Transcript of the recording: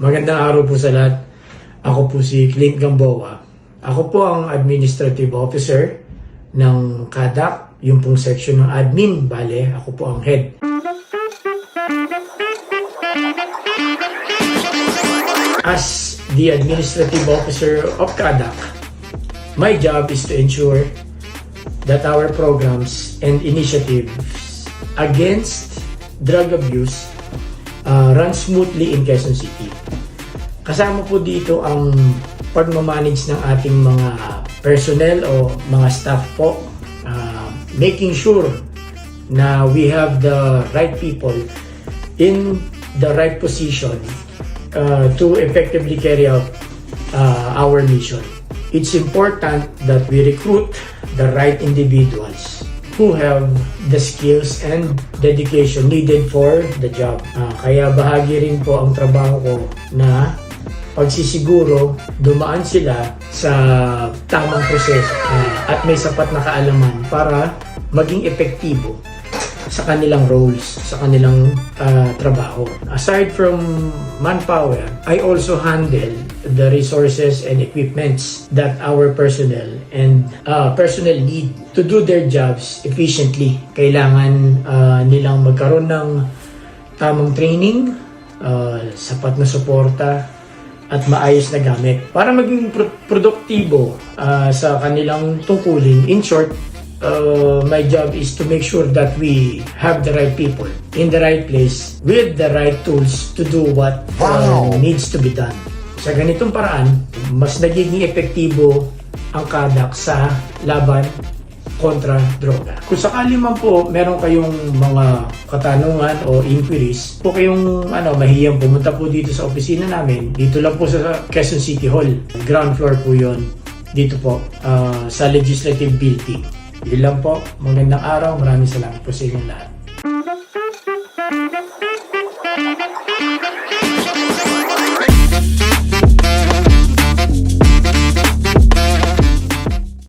Magandang araw po sa lahat. Ako po si Clint Gamboa. Ako po ang Administrative Officer ng CADAC, yung pong section ng admin. Bale, ako po ang head. As the Administrative Officer of CADAC, my job is to ensure that our programs and initiatives against drug abuse uh, run smoothly in Quezon City. Kasama po dito ang pagmamanage ng ating mga personnel o mga staff po, uh, making sure na we have the right people in the right position uh, to effectively carry out uh, our mission. It's important that we recruit the right individuals who have the skills and dedication needed for the job. Ah, kaya bahagi rin po ang trabaho ko na pagsisiguro dumaan sila sa tamang proseso ah, at may sapat na kaalaman para maging epektibo sa kanilang roles, sa kanilang ah, trabaho. Aside from manpower, I also handle the resources and equipments that our personnel and ah, personnel need to do their jobs efficiently. Kailangan ah, nilang magkaroon ng tamang training, ah, sapat na suporta, at maayos na gamit para maging pro- produktibo ah, sa kanilang tungkulin. In short, uh, my job is to make sure that we have the right people in the right place with the right tools to do what uh, needs to be done. Sa ganitong paraan, mas nagiging epektibo ang kadak sa laban kontra droga. Kung sakali man po meron kayong mga katanungan o inquiries, po kayong ano, mahiyang pumunta po dito sa opisina namin. Dito lang po sa Quezon City Hall. Ground floor po yon dito po ah, sa Legislative Building. Yun lang po. Magandang araw. Maraming salamat po sa inyong lahat.